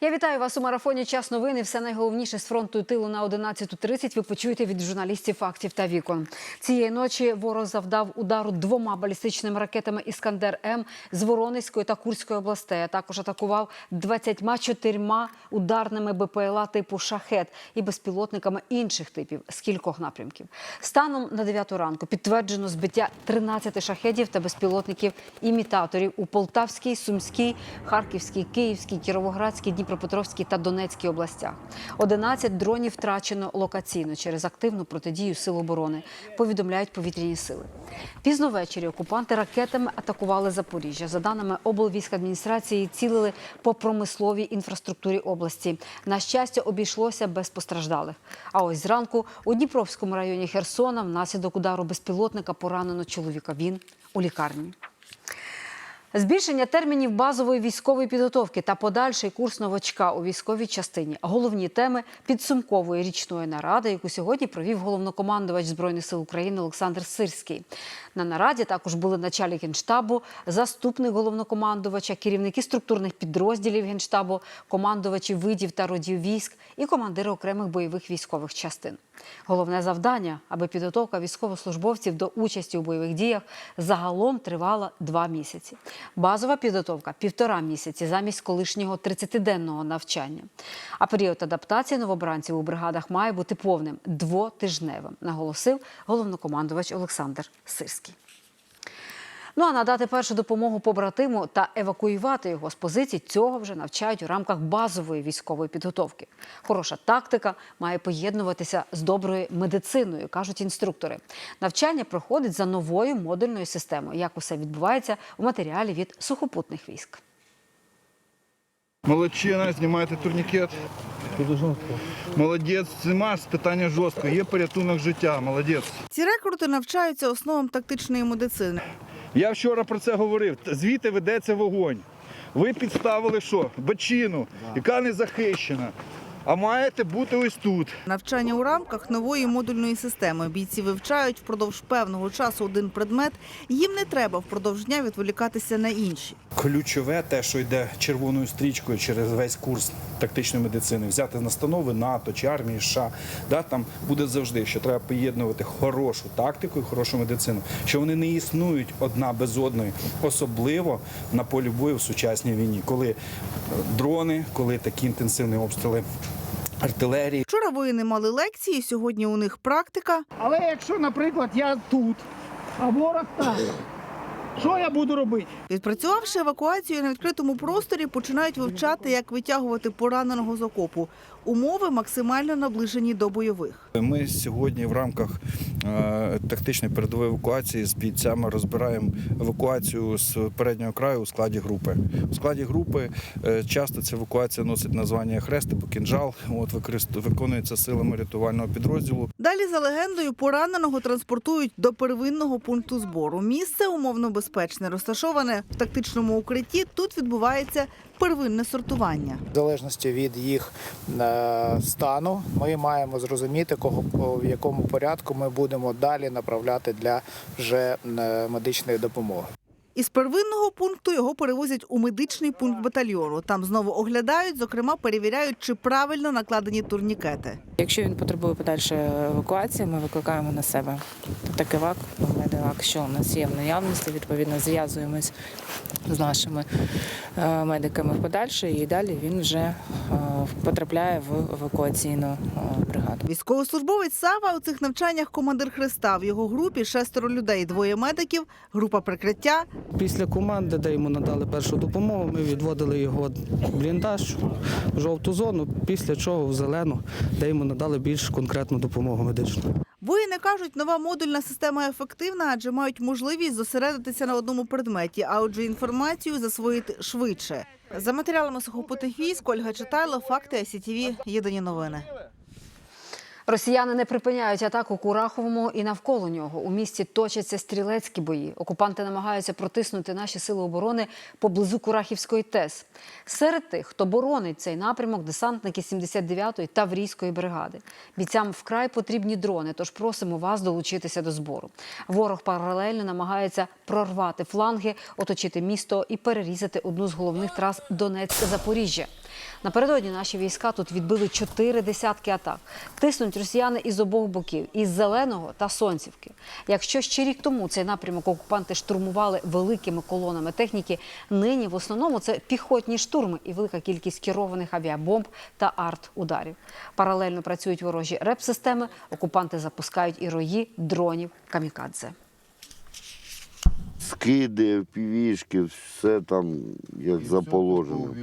Я вітаю вас у марафоні Час новини. Все найголовніше з фронту тилу на 11.30 ви почуєте від журналістів фактів та вікон. Цієї ночі ворог завдав удару двома балістичними ракетами Іскандер М з Воронезької та Курської областей. а Також атакував 24 ударними БПЛА типу шахет і безпілотниками інших типів з кількох напрямків. Станом на 9 ранку підтверджено збиття 13 шахедів та безпілотників імітаторів у Полтавській, Сумській, Харківській, Київській, Кіровоградській, Дніпропетровській та Донецькій областях. 11 дронів втрачено локаційно через активну протидію сил оборони. Повідомляють повітряні сили. Пізно ввечері окупанти ракетами атакували Запоріжжя. За даними облвійськадміністрації, цілили по промисловій інфраструктурі області. На щастя, обійшлося без постраждалих. А ось зранку у Дніпровському районі Херсона внаслідок удару безпілотника поранено чоловіка. Він у лікарні. Збільшення термінів базової військової підготовки та подальший курс новачка у військовій частині головні теми підсумкової річної наради, яку сьогодні провів головнокомандувач збройних сил України Олександр Сирський. На нараді також були начальник генштабу, заступник головнокомандувача, керівники структурних підрозділів генштабу, командувачі видів та родів військ і командири окремих бойових військових частин. Головне завдання, аби підготовка військовослужбовців до участі у бойових діях загалом тривала два місяці. Базова підготовка півтора місяці замість колишнього 30-денного навчання. А період адаптації новобранців у бригадах має бути повним двотижневим, наголосив головнокомандувач Олександр Сирський. Ну а надати першу допомогу побратиму та евакуювати його з позицій цього вже навчають у рамках базової військової підготовки. Хороша тактика має поєднуватися з доброю медициною, кажуть інструктори. Навчання проходить за новою модульною системою. Як усе відбувається у матеріалі від сухопутних військ. Молодчина, знімаєте турнікет. Молодець, нема питання жорстко. Є порятунок життя. Молодець. Ці рекрути навчаються основам тактичної медицини. Я вчора про це говорив. Звідти ведеться вогонь. Ви підставили що? Бачину, яка не захищена. А маєте бути ось тут. Навчання у рамках нової модульної системи. Бійці вивчають впродовж певного часу один предмет. Їм не треба впродовж дня відволікатися на інші. Ключове те, що йде червоною стрічкою через весь курс тактичної медицини, взяти настанови НАТО чи армії США, да, там буде завжди, що треба поєднувати хорошу тактику і хорошу медицину, що вони не існують одна без одної, особливо на полі бою в сучасній війні, коли дрони, коли такі інтенсивні обстріли артилерії. Вчора воїни мали лекції, сьогодні у них практика. Але якщо, наприклад, я тут, а ворог там, що я буду робити? Відпрацювавши евакуацію на відкритому просторі, починають вивчати, як витягувати пораненого з окопу. Умови максимально наближені до бойових. Ми сьогодні в рамках е, тактичної передової евакуації з бійцями розбираємо евакуацію з переднього краю у складі групи. У складі групи е, часто ця евакуація носить названня хрест або кінжал. От виконується силами рятувального підрозділу. Далі за легендою пораненого транспортують до первинного пункту збору. Місце умовно безпечне, розташоване в тактичному укритті. Тут відбувається первинне сортування. В залежності від їх е, стану, ми маємо зрозуміти, кого в якому порядку ми будемо далі направляти для вже е, медичної допомоги. Із первинного пункту його перевозять у медичний пункт батальйону. Там знову оглядають, зокрема перевіряють, чи правильно накладені турнікети. Якщо він потребує подальшої евакуації, ми викликаємо на себе так евак, медевак, що у нас є в наявності. Відповідно, зв'язуємось з нашими е, медиками подальше, і далі він вже е, потрапляє в евакуаційну е, бригаду. Військовослужбовець Сава у цих навчаннях командир Христа. В його групі шестеро людей, двоє медиків, група прикриття. Після команди, де йому надали першу допомогу, ми відводили його в бліндаж в жовту зону, після чого в зелену, де йому надали більш конкретну допомогу медичну. Воїни кажуть, нова модульна система ефективна, адже мають можливість зосередитися на одному предметі, а отже, інформацію засвоїти швидше. За матеріалами сухопутних військ Ольга Читайло, факти СІТВ, єдині новини. Росіяни не припиняють атаку Кураховому і навколо нього. У місті точаться стрілецькі бої. Окупанти намагаються протиснути наші сили оборони поблизу Курахівської ТЕС. Серед тих, хто боронить цей напрямок, десантники 79-ї Таврійської бригади. Бійцям вкрай потрібні дрони, тож просимо вас долучитися до збору. Ворог паралельно намагається прорвати фланги, оточити місто і перерізати одну з головних трас Донецьк-Запоріжжя. Напередодні наші війська тут відбили чотири десятки атак. Тиснуть росіяни із обох боків із зеленого та сонцівки. Якщо ще рік тому цей напрямок окупанти штурмували великими колонами техніки, нині в основному це піхотні штурми і велика кількість керованих авіабомб та арт-ударів. Паралельно працюють ворожі реп-системи. Окупанти запускають і рої дронів камікадзе. скиди, півішки, все там як заположено.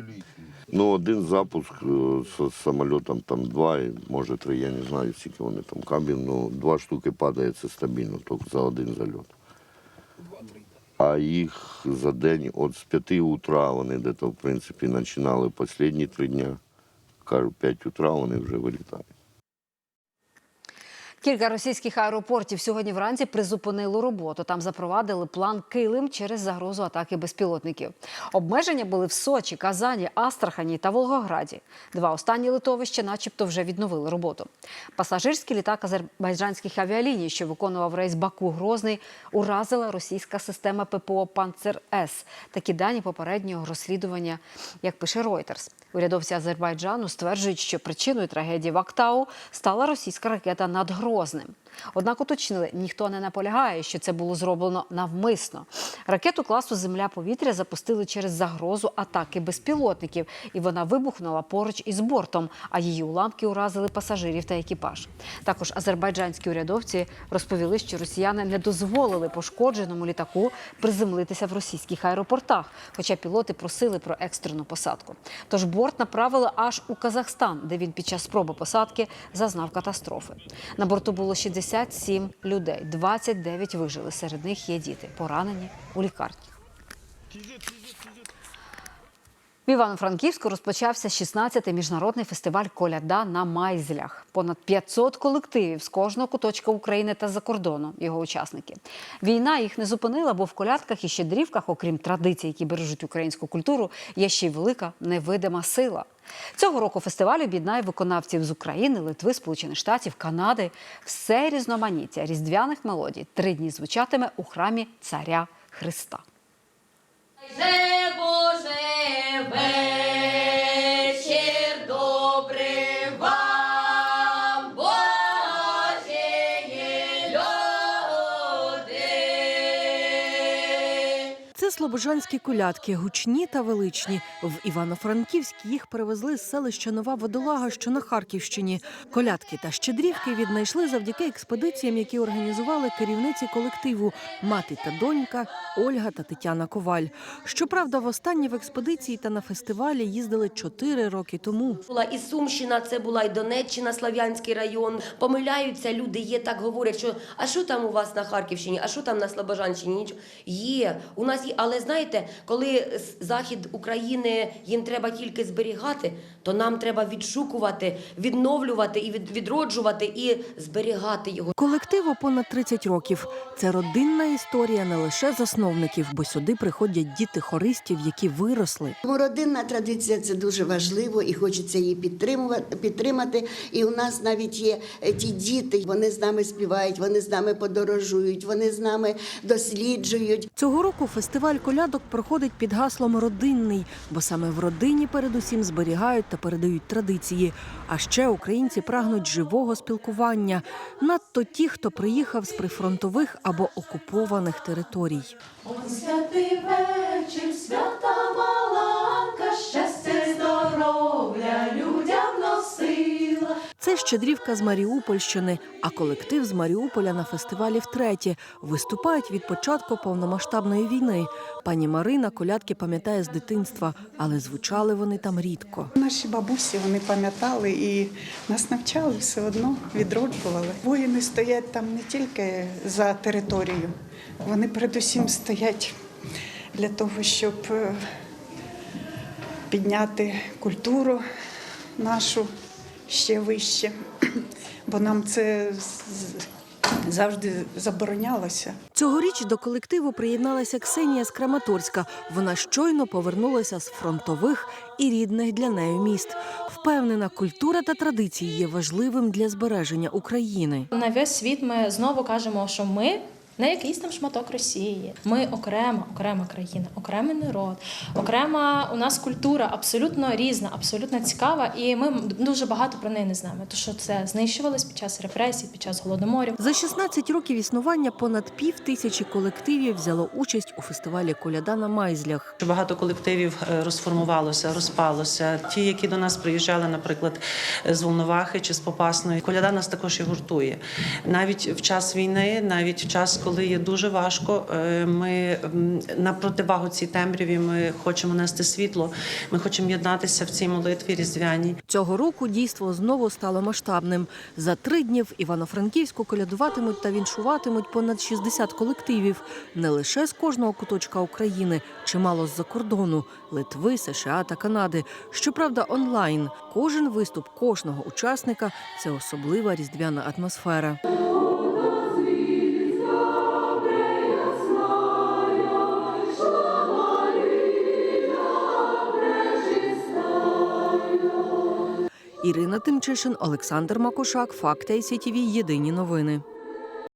Ну, один запуск е, з самолітом, там два, може три, я не знаю, скільки вони там кабів, ну два штуки падає, це стабільно, тільки за один зальот. А їх за день от з п'яти утра вони десь, в принципі, починали останні три дні. Кажу, п'ять утра вони вже вилітають. Кілька російських аеропортів сьогодні вранці призупинило роботу. Там запровадили план Килим через загрозу атаки безпілотників. Обмеження були в Сочі, Казані, Астрахані та Волгограді. Два останні литовища, начебто, вже відновили роботу. Пасажирський літак азербайджанських авіаліній, що виконував рейс Баку-Грозний, уразила російська система ППО Панцер С. Такі дані попереднього розслідування, як пише Reuters. Урядовці Азербайджану стверджують, що причиною трагедії в Актау стала російська ракета над Грозним. Однак уточнили, ніхто не наполягає, що це було зроблено навмисно. Ракету класу Земля-повітря запустили через загрозу атаки безпілотників, і вона вибухнула поруч із бортом, а її уламки уразили пасажирів та екіпаж. Також азербайджанські урядовці розповіли, що росіяни не дозволили пошкодженому літаку приземлитися в російських аеропортах, хоча пілоти просили про екстрену посадку. Тож борт направили аж у Казахстан, де він під час спроби посадки зазнав катастрофи. На борту було 67 людей, 29 вижили. Серед них є діти, поранені у лікарні. В Івано-Франківську розпочався 16-й міжнародний фестиваль Коляда на майзлях. Понад 500 колективів з кожного куточка України та за кордону його учасники. Війна їх не зупинила, бо в колядках і щедрівках, окрім традицій, які бережуть українську культуру, є ще й велика невидима сила. Цього року фестиваль об'єднає виконавців з України, Литви, Сполучених Штатів, Канади. Все різноманіття різдвяних мелодій три дні звучатиме у храмі Царя Христа. Боже, Боже слобожанські колядки, гучні та величні. В Івано-Франківськ їх привезли з селища Нова Водолага, що на Харківщині. Колядки та щедрівки віднайшли завдяки експедиціям, які організували керівниці колективу мати та донька Ольга та Тетяна Коваль. Щоправда, востаннє в експедиції та на фестивалі їздили чотири роки тому. Була і Сумщина, це була і Донеччина, Слав'янський район. Помиляються люди, є так говорять, що а що там у вас на Харківщині, а що там на Слобожанщині? Є. У нас є, але знаєте, коли захід України їм треба тільки зберігати, то нам треба відшукувати, відновлювати і від- відроджувати і зберігати його. Колективу понад 30 років. Це родинна історія не лише засновників, бо сюди приходять діти хористів, які виросли. Тому родинна традиція це дуже важливо і хочеться її підтримувати. підтримати. І у нас навіть є е, ті діти, вони з нами співають, вони з нами подорожують, вони з нами досліджують. Цього року фестиваль колядок проходить під гаслом родинний, бо саме в родині передусім зберігають та передають традиції. А ще українці прагнуть живого спілкування, надто ті, хто приїхав з прифронтових або окупованих територій. Он святий вечір, свята маланка, щастя Щедрівка з Маріупольщини, а колектив з Маріуполя на фестивалі втретє. Виступають від початку повномасштабної війни. Пані Марина колядки пам'ятає з дитинства, але звучали вони там рідко. Наші бабусі вони пам'ятали і нас навчали все одно, відроджували. Воїни стоять там не тільки за територію, вони передусім стоять для того, щоб е, підняти культуру нашу ще вище. бо нам це завжди заборонялося. Цьогоріч до колективу приєдналася Ксенія з Краматорська. Вона щойно повернулася з фронтових і рідних для неї міст. Впевнена, культура та традиції є важливим для збереження України. На весь світ ми знову кажемо, що ми. Не якийсь там шматок Росії. Ми окрема, окрема країна, окремий народ, окрема у нас культура абсолютно різна, абсолютно цікава, і ми дуже багато про неї не знаємо. Тому що це знищувалось під час репресій, під час голодоморів. За 16 років існування понад пів тисячі колективів взяло участь у фестивалі Коляда на Майзлях. Багато колективів е, розформувалося, розпалося. Ті, які до нас приїжджали, наприклад, з Волновахи чи з Попасної. Коляда нас також і гуртує. Навіть в час війни, навіть в час, коли є дуже важко, е, ми на противагу цій темряві ми хочемо нести світло. Ми хочемо єднатися в цій молитві різдвяній. Цього року дійство знову стало масштабним. За три дні в Івано-Франківську колядуватимуть та віншуватимуть понад 60 колективів не лише з кожного куточка України, чимало з-за кордону Литви, США та Канади. Щоправда, онлайн. Кожен виступ кожного учасника це особлива різдвяна атмосфера. Ірина Тимчишин, Олександр Макушак, Факти ICTV, Єдині новини.